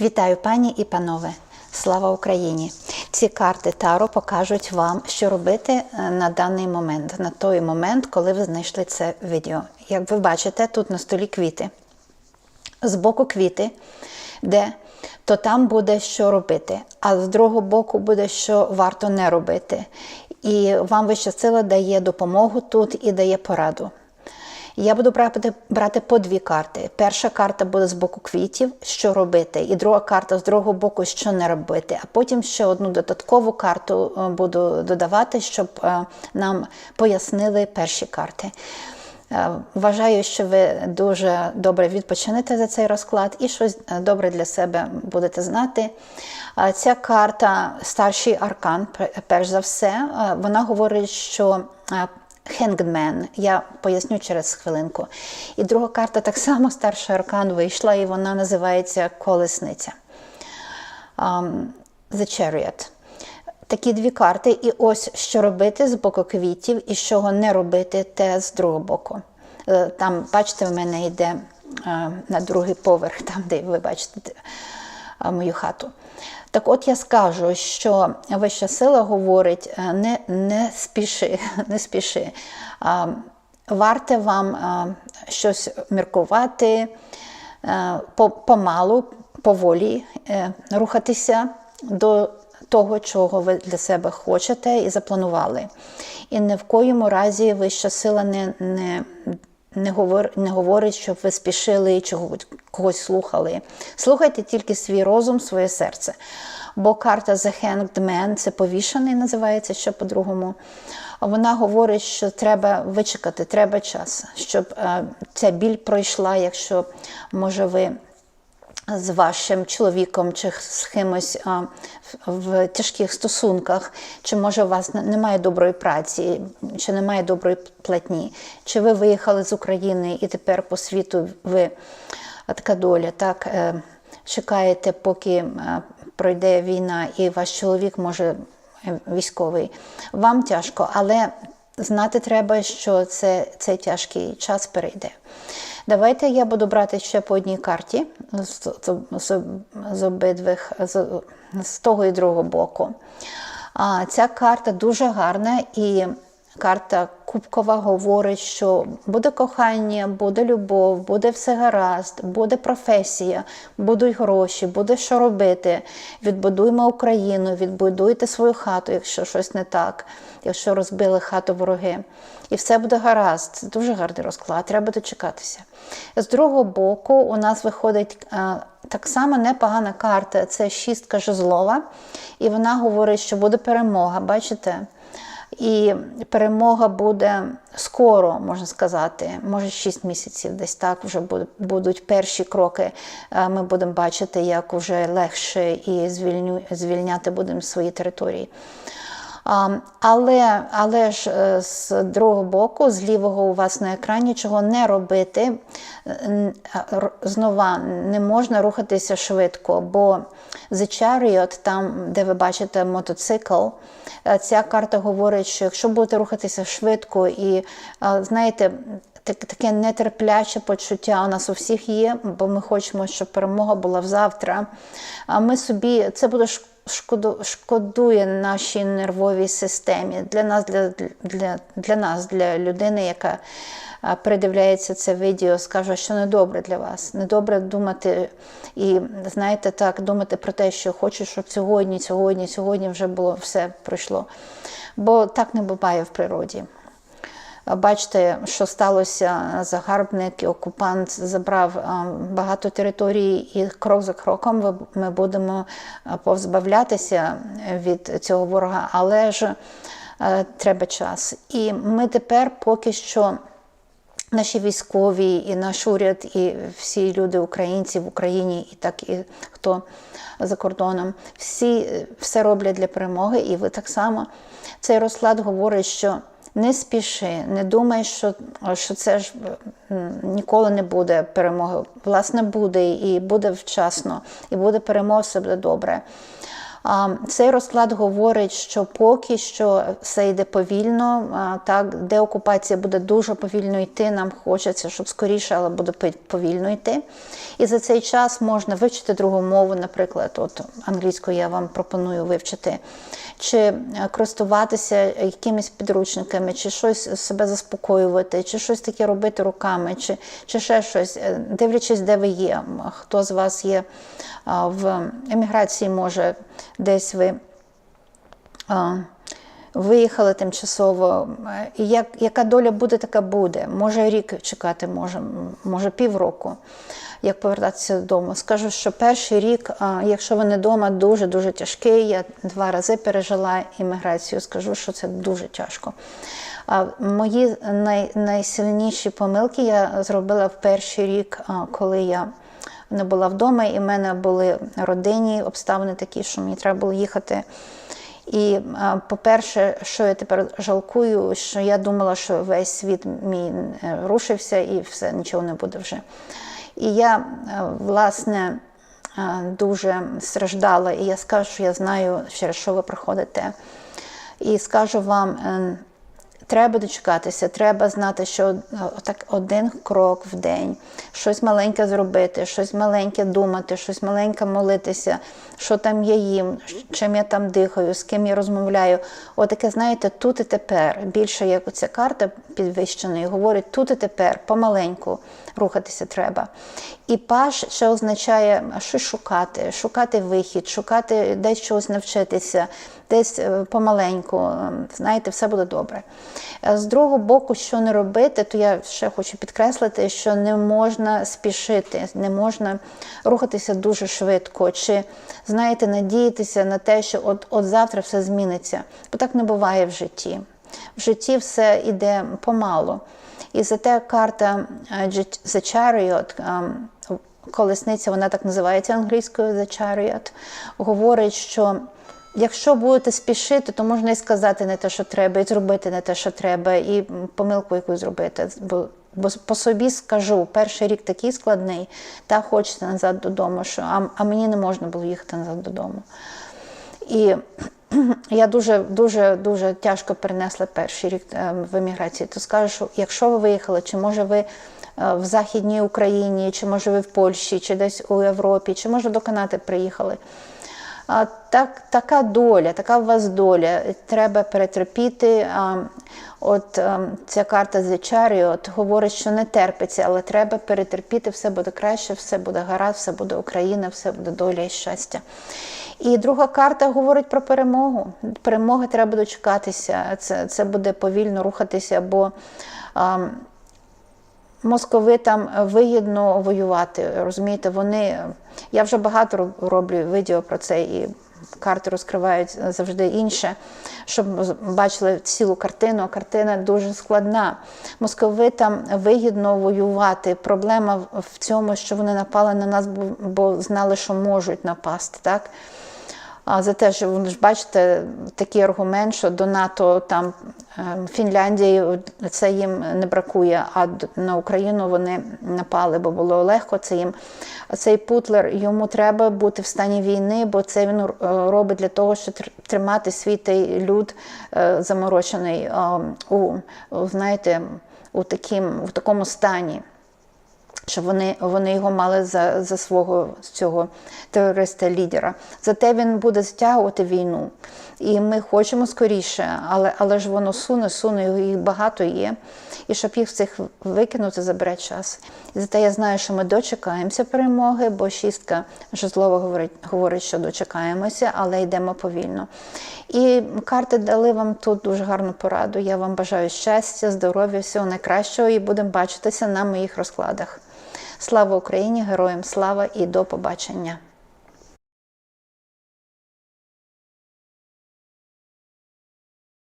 Вітаю пані і панове! Слава Україні! Ці карти Таро покажуть вам, що робити е, на даний момент, на той момент, коли ви знайшли це відео. Як ви бачите, тут на столі квіти. Збоку квіти, де то там буде що робити, а з другого боку буде, що варто не робити. І вам вища сила дає допомогу тут і дає пораду. Я буду брати, брати по дві карти. Перша карта буде з боку квітів, що робити, і друга карта з другого боку, що не робити. А потім ще одну додаткову карту е, буду додавати, щоб е, нам пояснили перші карти. Е, Вважаю, що ви дуже добре відпочинете за цей розклад і щось добре для себе будете знати. Ця карта старший аркан, перш за все, вона говорить, що Хенгмен, я поясню через хвилинку. І друга карта так само старший аркан вийшла, і вона називається Колесниця. Um, The Chariot. Такі дві карти, і ось що робити з боку квітів, і що не робити те з другого боку. Е, Там, бачите, в мене йде е, на другий поверх, там, де ви бачите е, мою хату. Так от я скажу, що вища сила говорить: е, не, не спіши, не спіши. Варте вам е, щось міркувати е, по- помалу, поволі рухатися до того, чого ви для себе хочете і запланували. І ні в коєму разі вища сила не, не, не, говор, не говорить, щоб ви спішили і когось слухали. Слухайте тільки свій розум, своє серце. Бо карта The Hanged Man – це повішаний, називається ще по-другому. Вона говорить, що треба вичекати, треба час, щоб е, ця біль пройшла, якщо може ви з вашим чоловіком чи з кимось в- тяжких стосунках, чи може у вас немає доброї праці, чи немає доброї платні, чи ви виїхали з України і тепер по світу ви така доля, так е, чекаєте, поки е, пройде війна, і ваш чоловік може е, військовий. Вам тяжко, але знати треба, що це, цей тяжкий час перейде. Давайте я буду брати ще по одній карті з, з, з, обидвих, з, з того і другого боку. А, ця карта дуже гарна і карта Кубкова говорить, що буде кохання, буде любов, буде все гаразд, буде професія, будуть гроші, буде що робити. Відбудуймо Україну, відбудуйте свою хату, якщо щось не так, якщо розбили хату вороги. І все буде гаразд. Це дуже гарний розклад, треба дочекатися. З другого боку, у нас виходить е, так само непогана карта це шістка жезлова, і вона говорить, що буде перемога. Бачите? І перемога буде скоро, можна сказати, може 6 місяців, десь так вже будуть перші кроки. Е, Ми будемо бачити, як вже легше і звільню, звільняти будемо свої території. Але, але ж е, з другого боку, з лівого у вас на екрані чого не робити. Знова не можна рухатися швидко, бо The Chariot, там, де ви бачите мотоцикл, е, ця карта говорить, що якщо будете рухатися швидко і, е, знаєте, таке нетерпляче почуття у нас у всіх є, бо ми хочемо, щоб перемога була завтра. А ми собі це буде шкодує нашій нервовій системі. Для нас, для, для, для нас, для людини, яка придивляється це відео, скаже, що недобре для вас. Недобре думати і, знаєте, так, думати про те, що хочу, щоб сьогодні, сьогодні, сьогодні вже було все пройшло. Бо так не буває в природі. Бачите, що сталося загарбник і окупант забрав багато територій, і крок за кроком ми будемо повзбавлятися від цього ворога, але ж е, треба час. І ми тепер поки що. Наші військові, і наш уряд, і всі люди, українці в Україні, і так і хто за кордоном, всі е, все роблять для перемоги, і ви так само. Цей розклад говорить, що не спіши, не думай, що, що це ж ніколи не буде перемоги. Власне, буде і буде вчасно, і буде перемога, все буде добре. Цей розклад говорить, що поки що все йде повільно, так, деокупація буде дуже повільно йти. Нам хочеться, щоб скоріше, але буде повільно йти. І за цей час можна вивчити другу мову, наприклад, от англійську я вам пропоную вивчити, чи е, користуватися якимись підручниками, чи щось себе заспокоювати, чи щось таке робити руками, чи, чи ще щось, Е, дивлячись, де ви є. Хто з вас є в еміграції, може десь ви. а, Виїхали тимчасово, як, яка доля буде, така буде. Може рік чекати, може, може півроку, як повертатися додому. Скажу, що перший рік, а, якщо ви не вдома, дуже-дуже тяжкий. Я два рази пережила імміграцію, скажу, що це дуже тяжко. А Мої най, найсильніші помилки я зробила в перший рік, а, коли я не була вдома, і в мене були родинні обставини такі, що мені треба було їхати. І, по-перше, що я тепер жалкую, що я думала, що весь світ мій е, рушився і все, нічого не буде вже. І я, е, власне, е, дуже страждала, і я скажу, що я знаю, через що ви проходите. І скажу вам, е, Треба дочекатися, треба знати, що так один крок в день, щось маленьке зробити, щось маленьке думати, щось маленьке молитися, що там я їм, чим я там дихаю, з ким я розмовляю. Отаке, знаєте, тут і тепер. Більше як оця карта підвищеної говорить тут і тепер, помаленьку рухатися треба. І паш ще означає щось шукати, шукати вихід, шукати десь чогось навчитися, десь е, помаленьку. е, Знаєте, все буде добре. Е, З другого боку, що не робити, то я ще хочу підкреслити, що не можна спішити, не можна рухатися дуже швидко, чи знаєте, надіятися на те, що от, от завтра все зміниться. Бо так не буває в житті. В житті все йде помалу. І зате карта е, The Chariot, ем, колесниця, вона так називається англійською The Chariot, говорить, що якщо будете спішити, то можна і сказати не те, що треба, і зробити не те, що треба, і помилку якусь зробити. Бо, бо по собі скажу, перший рік такий складний, та хочеться назад додому, що а, а мені не можна було їхати назад додому. І я дуже дуже дуже тяжко перенесла перший рік е, в еміграції. То скажу, що якщо ви виїхали, чи може ви е, в Західній Україні, чи може ви в Польщі, чи десь у Європі, чи може до Канади приїхали. Так, така доля, така у вас доля. Треба перетерпіти. От ця карта The Chariot говорить, що не терпиться, але треба перетерпіти, все буде краще, все буде гаразд, все буде Україна, все буде доля і щастя. І друга карта говорить про перемогу. Перемоги треба дочекатися. Це, це буде повільно рухатися, бо московитам вигідно воювати. Розумієте, вони. Я вже багато роблю відео про це і. Карти розкривають завжди інше, щоб бачили цілу картину. Картина дуже складна. Московитам вигідно воювати. Проблема в- цьому, що вони напали на нас, бо знали, що можуть напасти. Так? За те, що ви ж бачите такий аргумент, що до НАТО там ем, Фінляндії це їм не бракує, а на Україну вони напали, бо було легко. Це їм цей Путлер йому треба бути в стані війни, бо це він е, робить для того, щоб тримати свій той люд е, заморочений е, у знаєте, у таким, у такому стані що вони, вони його мали за, за свого цього терориста-лідера. Зате він буде затягувати війну. І ми хочемо скоріше, але, але ж воно суне, суне, їх багато є. І щоб їх всіх викинути, забере час. Зате я знаю, що ми дочекаємося перемоги, бо шістка жезлова говорить, говорить, що дочекаємося, але йдемо повільно. І карти дали вам тут дуже гарну пораду. Я вам бажаю щастя, здоров'я, всього найкращого і будемо бачитися на моїх розкладах. Слава Україні! Героям слава і до побачення!